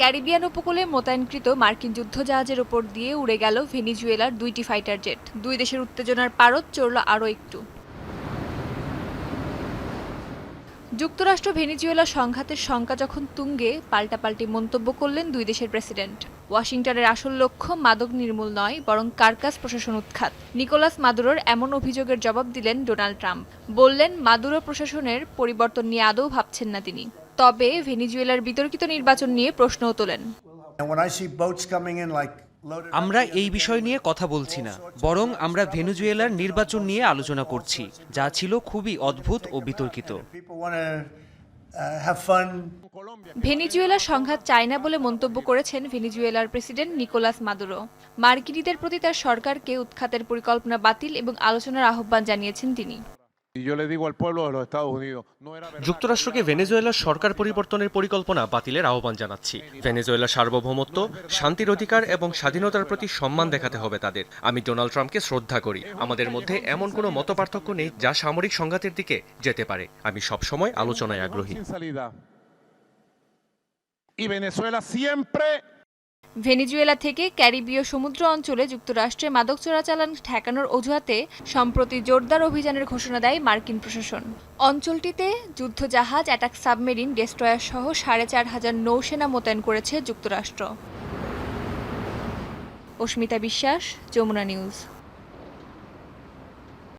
Caribbean উপকূলে মোতায়েনকৃত মার্কিন যুদ্ধজাহাজের ওপর দিয়ে উড়ে গেল ভেনিজুয়েলার দুইটি ফাইটার জেট। দুই দেশের উত্তেজনার পারদ চড়ল আরও একটু। যুক্তরাষ্ট্র ভেনিজুয়েলা সংঘাতের শঙ্কা যখন তুঙ্গে, পাল্টাপাল্টি মন্তব্য করলেন দুই দেশের প্রেসিডেন্ট। ওয়াশিংটনের আসল লক্ষ্য মাদক নির্মূল নয়, বরং কার্কাস প্রশাসন উৎখাত। নিকোলাস মাদুরোর এমন অভিযোগের জবাব দিলেন ডোনাল্ড ট্রাম্প। বললেন, মাদুরো প্রশাসনের পরিবর্তন নিয়ে আদৌ ভাবছেন না তিনি। তবে ভেনিজুয়েলার বিতর্কিত নির্বাচন নিয়ে প্রশ্নও তোলেন। আমরা এই বিষয় নিয়ে কথা বলছি না বরং আমরা ভেনেজুয়েলার নির্বাচন নিয়ে আলোচনা করছি যা ছিল খুবই অদ্ভুত ও বিতর্কিত। Uh. ভেনিজুয়েলা সংঘাত চায় না বলে মন্তব্য করেছেন ভেনিজুয়েলার প্রেসিডেন্ট নিকোলাস মাদুরো। মার্কিনীদের প্রতি তার সরকারকে উৎখাতের পরিকল্পনা বাতিল এবং আলোচনার আহ্বান জানিয়েছেন তিনি। যুক্তরাষ্ট্রকে ভেনেজুয়েলার সরকার পরিবর্তনের পরিকল্পনা বাতিলের আহ্বান জানাচ্ছি। ভেনেজুয়েলার সার্বভৌমত্ব শান্তির অধিকার এবং স্বাধীনতার প্রতি সম্মান দেখাতে হবে তাদের। আমি ডোনাল্ড ট্রাম্পকে শ্রদ্ধা করি। আমাদের মধ্যে এমন কোনো মতপার্থক্য নেই যা সামরিক সংঘাতের দিকে যেতে পারে। আমি সবসময় আলোচনায় আগ্রহী. Y Venezuela siempre ভেনিজুয়েলা থেকে ক্যারিবীয় সমুদ্র অঞ্চলে যুক্তরাষ্ট্রে মাদক চোরাচালান ঠেকানোর অজুহাতে সম্প্রতি জোরদার অভিযানের ঘোষণা দেয় মার্কিন প্রশাসন। অঞ্চলটিতে যুদ্ধজাহাজ, অ্যাটাক সাবমেরিন, ডেস্ট্রয়ার সহ সাড়ে চার হাজার নৌসেনা মোতায়েন করেছে যুক্তরাষ্ট্র। অস্মিতা বিশ্বাস, যমুনা নিউজ।